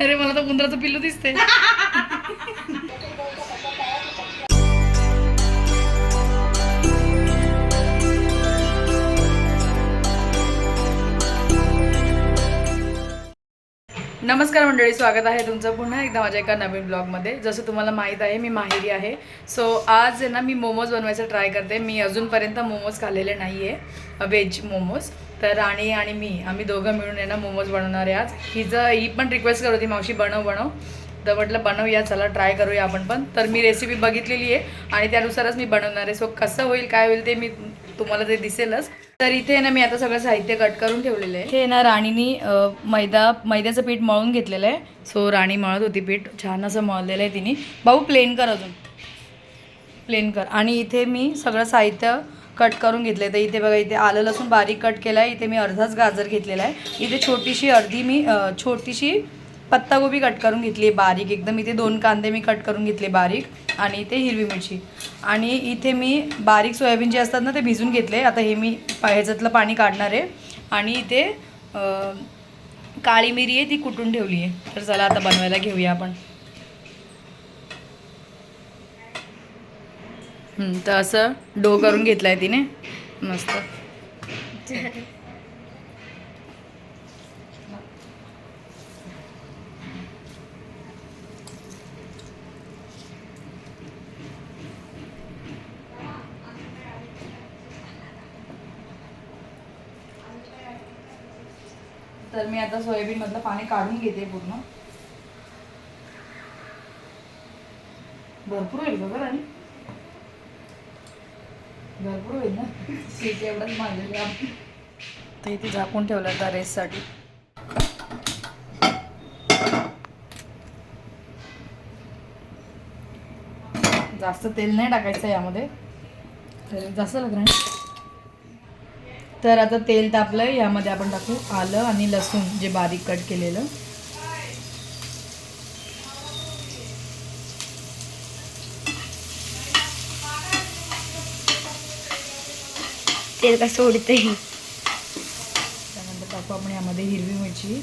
अरे मला तर उंदराचं पिल्लू दिसते नमस्कार मंडळी स्वागत आहे तुमचं पुन्हा एकदा माझ्या एका नवीन ब्लॉगमध्ये. जसं तुम्हाला माहीत आहे मी माहेरी आहे. सो आज आहे ना मी मोमोज बनवायचं ट्राय करते. मी अजूनपर्यंत मोमोज खाल्लेले नाही आहे व्हेज मोमोज. तर राणी आणि मी आम्ही दोघं मिळून आहे ना मोमोज बनवणार आहे आज. हिचं ही पण रिक्वेस्ट करत होती मावशी बनव बनव. तर म्हटलं बनवूया चला ट्राय करूया आपण पण. तर मी रेसिपी बघितलेली आहे आणि त्यानुसारच मी बनवणार आहे. सो कसं होईल काय होईल ते मी तुम्हाला ते दिसेलच. तर इथे ना मी आता सगळं साहित्य कट करून ठेवलेलं आहे. हे ना राणीनी मैदा मैद्याचं पीठ मळून घेतलेलं आहे. सो राणी मळत होती पीठ. छान असं मळलेलं आहे तिने. भाऊ प्लेन कर अजून. प्लेन कर. आणि इथे मी सगळं साहित्य कट करून घेतलं आहे तर इथे बघा इथे आलं लसूण बारीक कट केलं आहे इथे मी अर्धाच गाजर घेतलेला आहे. इथे छोटीशी अर्धी मी छोटीशी पत्तागोबी कट करून घेतली आहे बारीक. एकदम इथे दोन कांदे मी कट करून घेतले बारीक आणि इथे हिरवी मिरची. आणि इथे मी बारीक सोयाबीन जे असतात ना ते भिजून घेतले. आता हे मी पा- ह्याच्यातलं पाणी काढणार आहे. आणि इथे काळी मिरी आहे ती कुटून ठेवली आहे. तर चला आता बनवायला घेऊया आपण. तर असं डो करून घेतलाय तिने. मस्त. तर मी आता सोयाबीन मधलं पाणी काढून घेते पूर्ण. भरपूर होईल बघा आणि. भरपूर होईल ना? शेती एवढंच मागेल तर इथे झाकून ठेवलं आता रेससाठी. जास्त तेल नाही टाकायचं यामध्ये. तर जास्त लागणार. तर आता तेल तापलं यामध्ये आपण टाकू आलं आणि लसूण जे बारीक कट केलेलं. तेल का सोडते त्यानंतर टाकू आपण यामध्ये हिरवी मिरची.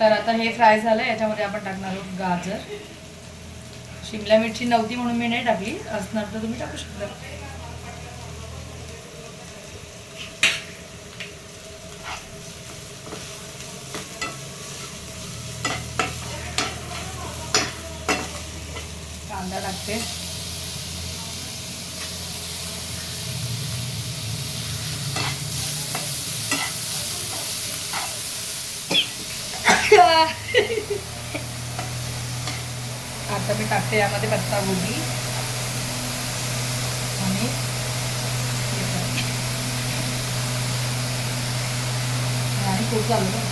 तर आता हे फ्राय झालं याच्यामध्ये आपण टाकणार आहोत गाजर. शिमला मिरची नव्हती म्हणून मी नाही टाकली असणार तर तुम्ही टाकू शकता. कांदा टाकते आता मी टाकते यामध्ये पत्ता गोबी. आणि आणि खूप चालू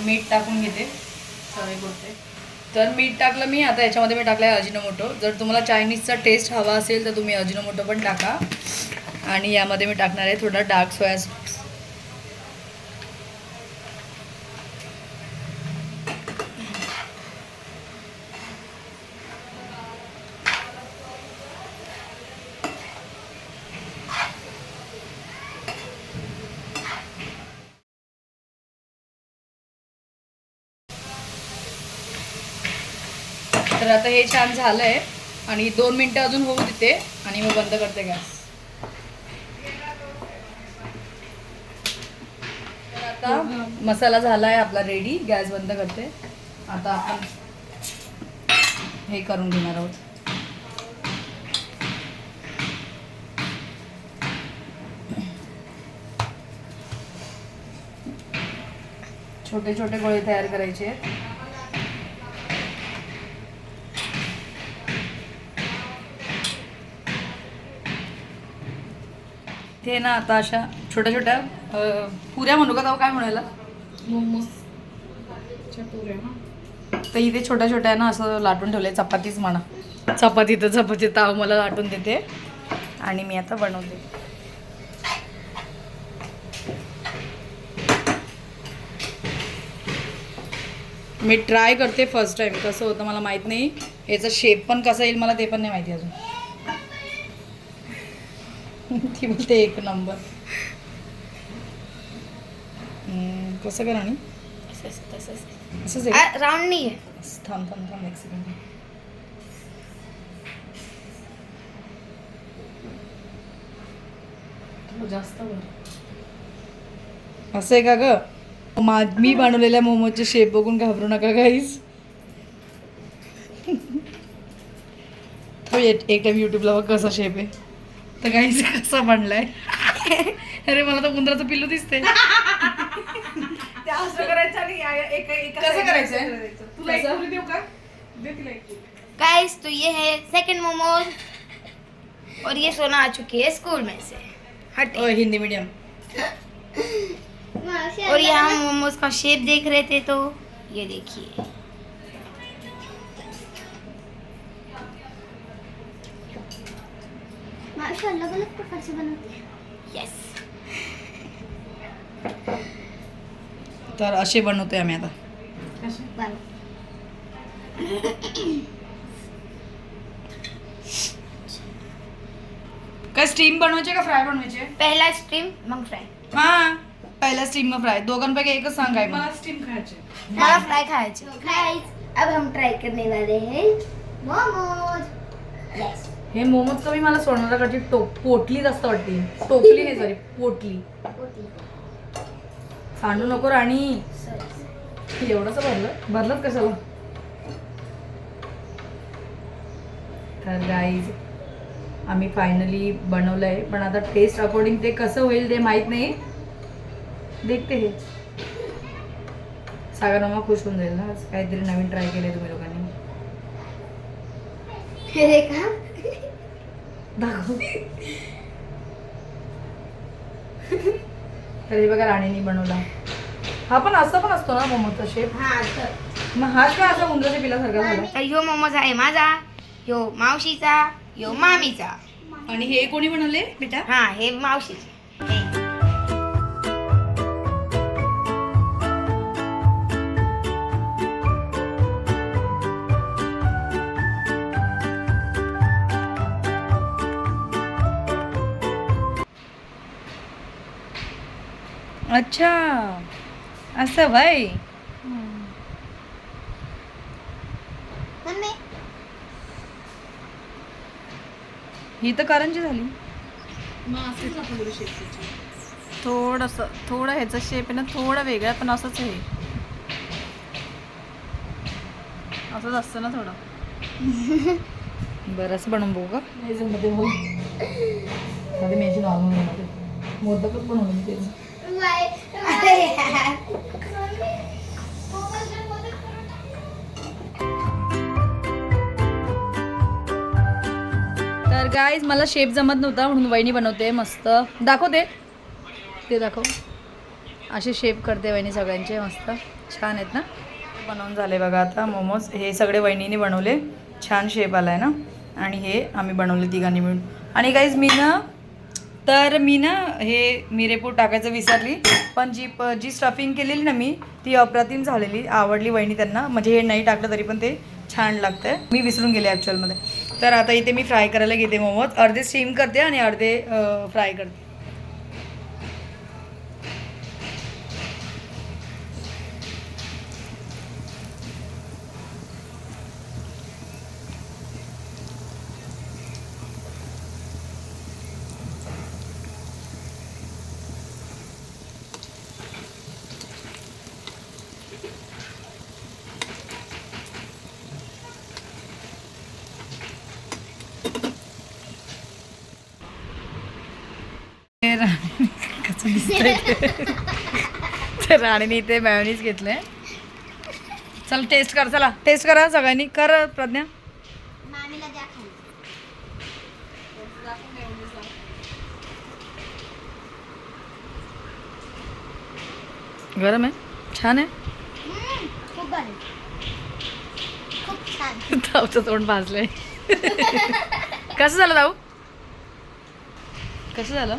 मीठ टाकून घेते. सवय करते. तर मीठ टाकलं मी आता याच्यामध्ये मी टाकलं आहे अजिनोमोटो. जर तुम्हाला चायनीजचा टेस्ट हवा असेल तर तुम्ही अजिनोमोटो पण टाका. आणि यामध्ये मी टाकणार आहे थोडा डार्क सोया तर आता हे छान झालं आहे आणि दोन मिनटं अजून होऊ देते आणि मग बंद करते गॅस. तर आता मसाला झाला आहे आपला रेडी गॅस बंद करते. आता आपण हे करून घेणार आहोत. छोटे छोटे गोळे तयार करायचे आहेत. ते ना आता अशा छोट्या छोट्या पुऱ्या म्हणू का काय म्हणायला? ना तर इथे छोट्या छोट्या ना असं लाटून ठेवले चपातीच म्हणा. चपाती तर चपाती ताव मला लाटून देते. आणि मी आता बनवते. मी ट्राय करते फर्स्ट टाईम कसं होतं मला माहीत नाही. याचा शेप पण कसा येईल मला ते पण नाही माहिती अजून. ती बोलते एक नंबर. हम्म, कसं करा आणि? असंच आहे राऊंड नाही आहे? थांब थांब थांब एक सेकंड जास्त असं आहे का ग? मा मी बनवलेल्या मोमोचे शेप बघून घाबरू नका काहीच तो एक टाइम युट्यूबला बघ कसा शेप आहे. तर काहीच कसा बनलाय? अरे मला तर उंदराचं पिल्लू दिसते असं करायचं आणि या- या- एका एका कसं करायचंय? तुला एक पुरी देऊ का? दे तिला एक पुरी. गाइस तो ये है सेकंड मोमोज और ये सोना आ चुकी है स्कूल में से. हटे. ओ हिंदी मीडियम और ये हम मोमोज का शेप देख रहे थे तो ये देखिए. अलग अलग प्रकार से बनाते हैं यस तर असे बनवतोय आम्ही आता. बन काय स्टीम बनवायचे का फ्राय बनवायचे? पहला स्ट्रीम मंग फ्राय हा पहिला स्टीम मग फ्राय दोघांपैकी एकच सांग काय मला स्टीम खायचे. मला फ्राय खायचे. गाइस अब हम ट्राई करने वाले हैं मोमोज. यस हे मोमोज कमी मला सोनाराकडची टोप पोटली जास्त वाटते. टोपली नाही सॉरी पोटली. सांडू नको राणी. एवढंच भरलं? भरलंच कशाला? तर गाईज आम्ही फायनली बनवलं आहे पण आता टेस्ट अकॉर्डिंग ते कसं होईल ते माहीत नाही. देखते हे. सागर मामा खुश होऊन जाईल ना. काहीतरी नवीन ट्राय केले तुम्ही लोकांनी. देखा दाखव. तर बघा राणीने बनवला. हा पण असं पण असतो ना मोमोचा शेप हा मग हाच काय असा उंदराच्या पिलासारखा झाला. तर ह्यो मोमोज आहे माझा ह्यो मावशीचा ह्यो मामीचा. आणि हे कोणी बनवले बेटा? हा हे मावशीचे. अच्छा. असं भाई मम्मी. ही तर करंजी झाली. थोडंसं थोडं ह्याचा शेप आहे ना थोडं वेगळा पण असंच आहे. असंच असतं ना थोडं. बरं असं बनवून बघू का? मध्ये नॉर्मल मोदकच त्याचं. तर गाईज मला शेप जमत नव्हता म्हणून वहिनी बनवते मस्त. दाखवते ते. दाखव. असे शेप करते वहिनी सगळ्यांचे मस्त. छान आहेत ना? बनवून झाले बघा आता मोमोज. हे सगळे वहिनीने बनवले. छान शेप आला आहे ना? आणि हे आम्ही बनवले तिघांनी मिळून. आणि गाईज मी ना तर मी ना हे मिरेपूर टाकायचं विसरली. पण जी प जी स्टफिंग केलेली ना मी ती अप्रतिम झालेली आवडली वहिनी त्यांना. म्हणजे हे नाही टाकलं तरी पण ते छान लागतं मी विसरून गेले ॲक्च्युअलमध्ये तर आता इथे मी फ्राय करायला घेते मोमोज. अर्धे स्टीम करते आणि अर्धे फ्राय करते ते राणी कसं दिसतंय. ते. तर राणीने इथे चल टेस्ट कर चला टेस्ट करा सगळ्यांनी. कर प्रज्ञा. गरम आहे? छान आहे? ताऊचं तोंड भाजलंय. कसं झालं ताऊ? कसं झालं?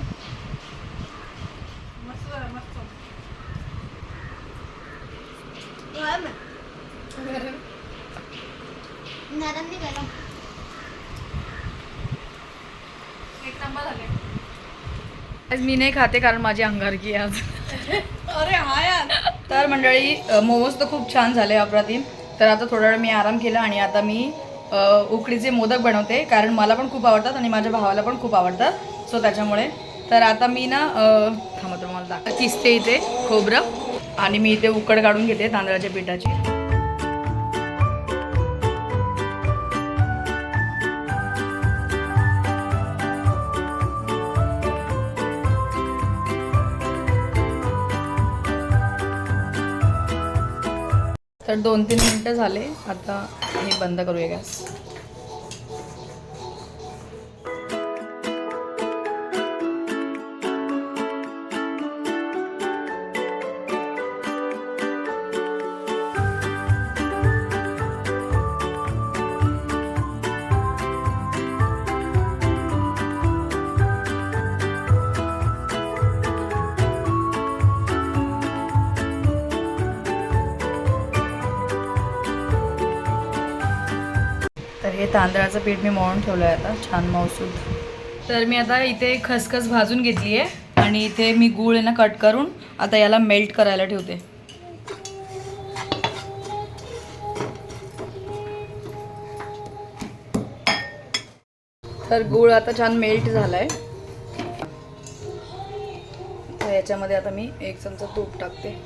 आज मी नाही खाते कारण माझी अंगारकी आज. अरे तर मंडळी मोमोज तर खूप छान झाले अप्रतिम. तर आता थोडा वेळ मी आराम केला आणि आता मी उकडीचे मोदक बनवते कारण मला पण खूप आवडतात आणि माझ्या भावाला पण खूप आवडतात. सो त्याच्यामुळे. तर आता मी ना थांबतो मला दाखव. किसते इथे खोबरं. आणि मी इथे उकड काढून घेते तांदळाच्या पिठाची. तर दोन तीन मिनटं झाले. आता हे बंद करूया गॅस. हे तांदळाचं पीठ मी मळून ठेवलं आहे आता छान मौसूद तर मी आता इथे खसखस भाजून घेतली आहे आणि इथे मी गूळ आहे ना कट करून आता याला मेल्ट करायला ठेवते. तर गूळ आता छान मेल्ट झालाय. तर याच्यामध्ये आता मी एक चमचा तूप टाकते.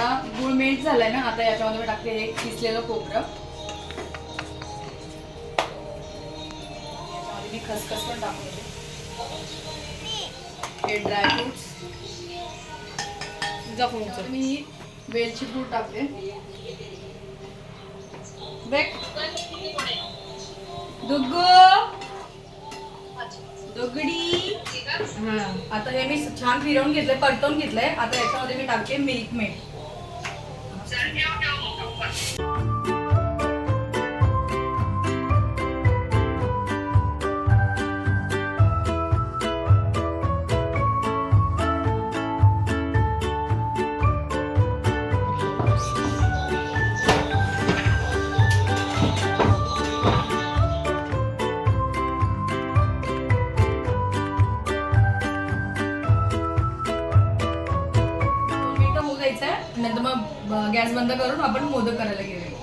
आता गुळ मेल्ट झालाय ना आता याच्यामध्ये मी टाकते हे किसलेलं खोबरं. याच्यामध्ये मी खसखस पण टाकून देते हे ड्रायफ्रुट्स जपून मी वेलची पूड टाकते. बेक दुग्गू. दुगडी. हा. आता हे मी छान फिरवून घेतलंय परतवून घेतलंय. आता याच्यामध्ये मी टाकते मिल्क मेड दोन नंतर मग गॅस बंद करून आपण मोदक करायला गेलो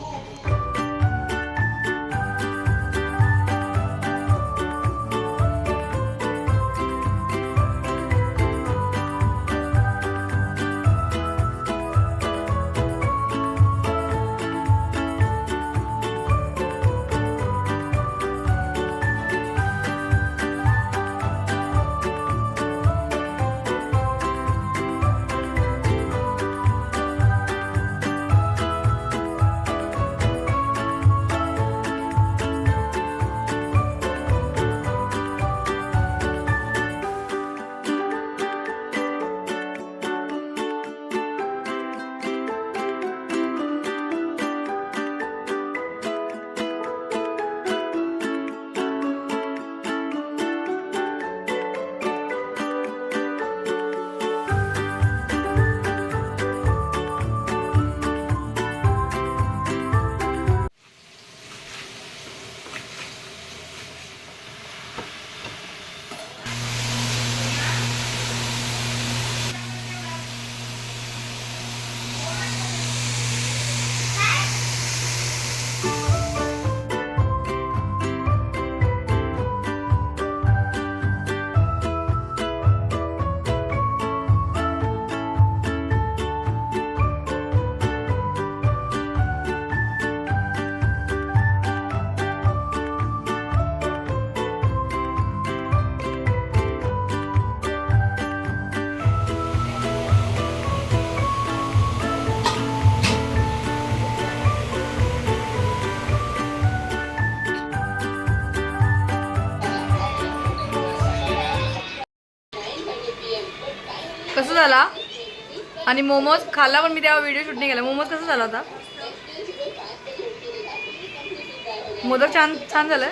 कसं झाला? आणि मोमोज खाल्ला पण मी तेव्हा व्हिडिओ शूट नाही केला. मोमोज कसं झाला होता मोदक छान छान झालं